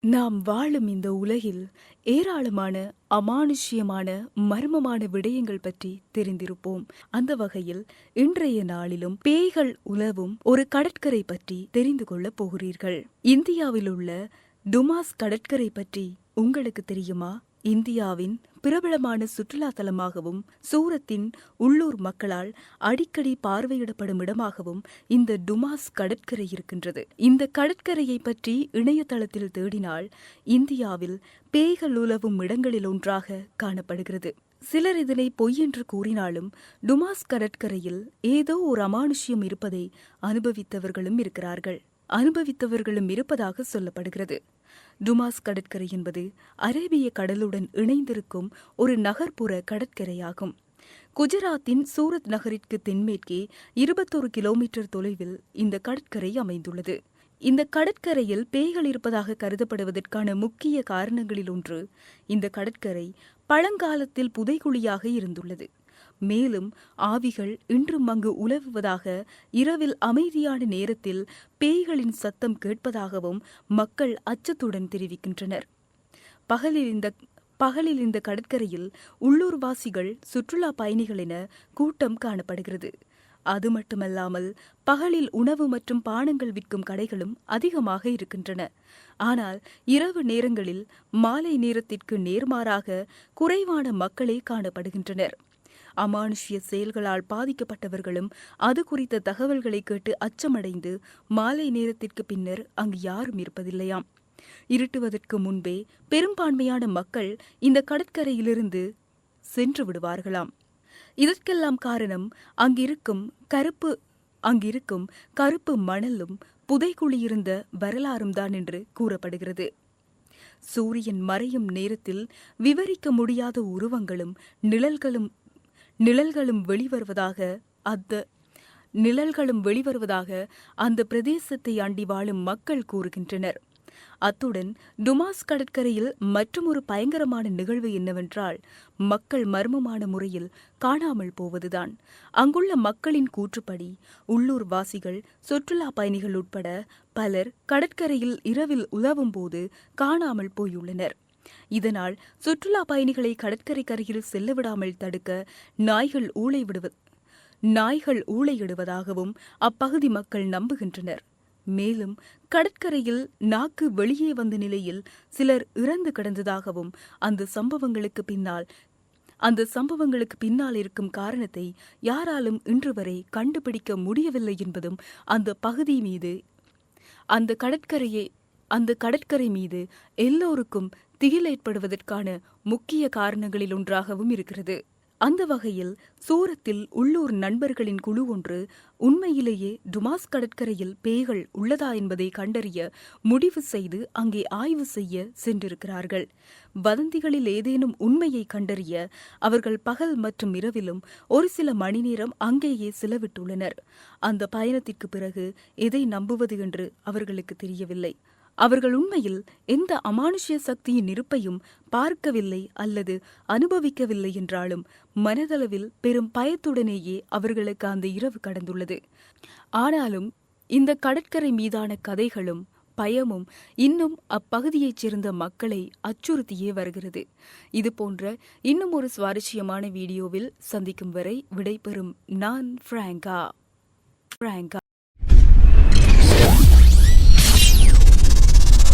நாம் வாழும் இந்த உலகில் ஏராளமான அமானுஷ்யமான மர்மமான விடயங்கள் பற்றி தெரிந்திருப்போம். அந்த வகையில் இன்றைய நாளிலும் பேய்கள் உலவும் ஒரு கடற்கரை பற்றி தெரிந்து கொள்ளப் போகிறீர்கள். இந்தியாவில் உள்ள டுமாஸ் கடற்கரை பற்றி உங்களுக்கு தெரியுமா? இந்தியாவின் பிரபலமான சுற்றுலா தலமாகவும் சூரத்தின் உள்ளூர் மக்களால் அடிக்கடி பார்வையிடப்படும் இடமாகவும் இந்த டுமாஸ் கடற்கரை இருக்கின்றது. இந்த கடற்கரையை பற்றி இணையதளத்தில் தேடினால் இந்தியாவில் பேய்கள் உலவும் இடங்களில் ஒன்றாக காணப்படுகிறது. சிலர் இதனை பொய் என்று கூறினாலும் டுமாஸ் கடற்கரையில் ஏதோ ஒரு அமானுஷ்யம் இருப்பதை அனுபவித்தவர்களும் இருக்கிறார்கள். அனுபவித்தவர்களும் இருப்பதாக சொல்லப்படுகிறது. டுமாஸ் கடற்கரை என்பது அரேபிய கடலுடன் இணைந்திருக்கும் ஒரு நகர்ப்புற கடற்கரையாகும். குஜராத்தின் சூரத் நகரிற்கு தென்மேற்கே இருபத்தொரு கிலோமீட்டர் தொலைவில் இந்த கடற்கரை அமைந்துள்ளது. இந்த கடற்கரையில் பேய்கள் இருப்பதாக கருதப்படுவதற்கான முக்கிய காரணங்களில் ஒன்று இந்த கடற்கரை பழங்காலத்தில் புதைகுழியாக இருந்துள்ளது. மேலும் ஆவிகள் இன்றும் அங்கு உலவுவதாக இரவில் அமைதியான நேரத்தில் பேய்களின் சத்தம் கேட்பதாகவும் மக்கள் அச்சத்துடன் தெரிவிக்கின்றனர். பகலில் இந்த பகலில் இந்த கடற்கரையில் உள்ளூர்வாசிகள் சுற்றுலா பயணிகள் என கூட்டம் காணப்படுகிறது. அது மட்டுமல்லாமல் பகலில் உணவு மற்றும் பானங்கள் விற்கும் கடைகளும் அதிகமாக இருக்கின்றன. ஆனால் இரவு நேரங்களில் மாலை நேரத்திற்கு நேர்மாறாக குறைவான மக்களே காணப்படுகின்றனர். அமானுஷ்ய செயல்களால் பாதிக்கப்பட்டவர்களும் அது குறித்த தகவல்களை கேட்டு அச்சமடைந்து மாலை நேரத்திற்கு பின்னர் அங்கு யாரும் இருப்பதில்லையாம். இருட்டுவதற்கு முன்பே பெரும்பான்மையான மக்கள் இந்த கடற்கரையிலிருந்து சென்று விடுவார்களாம். இதற்கெல்லாம் காரணம் அங்கிருக்கும் கருப்பு அங்கிருக்கும் கருப்பு மணலும் புதைக்குழியிருந்த வரலாறும் தான் என்று கூறப்படுகிறது. சூரியன் மறையும் நேரத்தில் விவரிக்க முடியாத உருவங்களும் நிழல்களும் நிழல்களும் வெளிவருவதாக அந்த நிழல்களும் வெளிவருவதாக அந்த பிரதேசத்தை அண்டி வாழும் மக்கள் கூறுகின்றனர். அத்துடன் டுமாஸ் கடற்கரையில் மற்றொரு பயங்கரமான நிகழ்வு என்னவென்றால் மக்கள் மர்மமான முறையில் காணாமல் போவதுதான். அங்குள்ள மக்களின் கூற்றுப்படி உள்ளூர் வாசிகள் சுற்றுலா பயணிகள் உட்பட பலர் கடற்கரையில் இரவில் உலவும் போது காணாமல் போயுள்ளனர். இதனால் சுற்றுலா பயணிகளை கடற்கரை கரையில் செல்ல விடாமல் தடுக்க நாய்கள் ஊளை நாய்கள் ஊளையிடுவதாகவும் அப்பகுதி மக்கள் நம்புகின்றனர். மேலும் கடற்கரையில் நாக்கு வெளியே வந்த நிலையில் சிலர் இறந்து கிடந்ததாகவும் அந்த சம்பவங்களுக்கு பின்னால் அந்த சம்பவங்களுக்கு பின்னால் இருக்கும் காரணத்தை யாராலும் இன்று வரை கண்டுபிடிக்க முடியவில்லை என்பதும் அந்த பகுதி மீது அந்த கடற்கரையை அந்த கடற்கரை மீது எல்லோருக்கும் திகில் ஏற்படுவதற்கான முக்கிய காரணங்களில் ஒன்றாகவும் இருக்கிறது. அந்த வகையில் சூரத்தில் உள்ளூர் நண்பர்களின் குழு ஒன்று உண்மையிலேயே டுமாஸ் கடற்கரையில் பேய்கள் உள்ளதா என்பதை கண்டறிய முடிவு செய்து அங்கே ஆய்வு செய்ய சென்றிருக்கிறார்கள். வதந்திகளில் ஏதேனும் உண்மையை கண்டறிய அவர்கள் பகல் மற்றும் இரவிலும் ஒரு சில மணி நேரம் அங்கேயே செலவிட்டுள்ளனர். அந்த பயணத்திற்கு பிறகு எதை நம்புவது என்று அவர்களுக்கு தெரியவில்லை. அவர்கள் உண்மையில் எந்த அமானுஷ்ய சக்தியின் இருப்பையும் பார்க்கவில்லை அல்லது அனுபவிக்கவில்லை என்றாலும் மனதளவில் பெரும் பயத்துடனேயே அவர்களுக்கு அந்த இரவு கடந்துள்ளது. ஆனாலும் இந்த கடற்கரை மீதான கதைகளும் பயமும் இன்னும் அப்பகுதியைச் சேர்ந்த மக்களை அச்சுறுத்தியே வருகிறது. இது போன்ற இன்னும் ஒரு சுவாரஸ்யமான வீடியோவில் சந்திக்கும் வரை விடைபெறும் நான் பிராங்கா. பிராங்கா.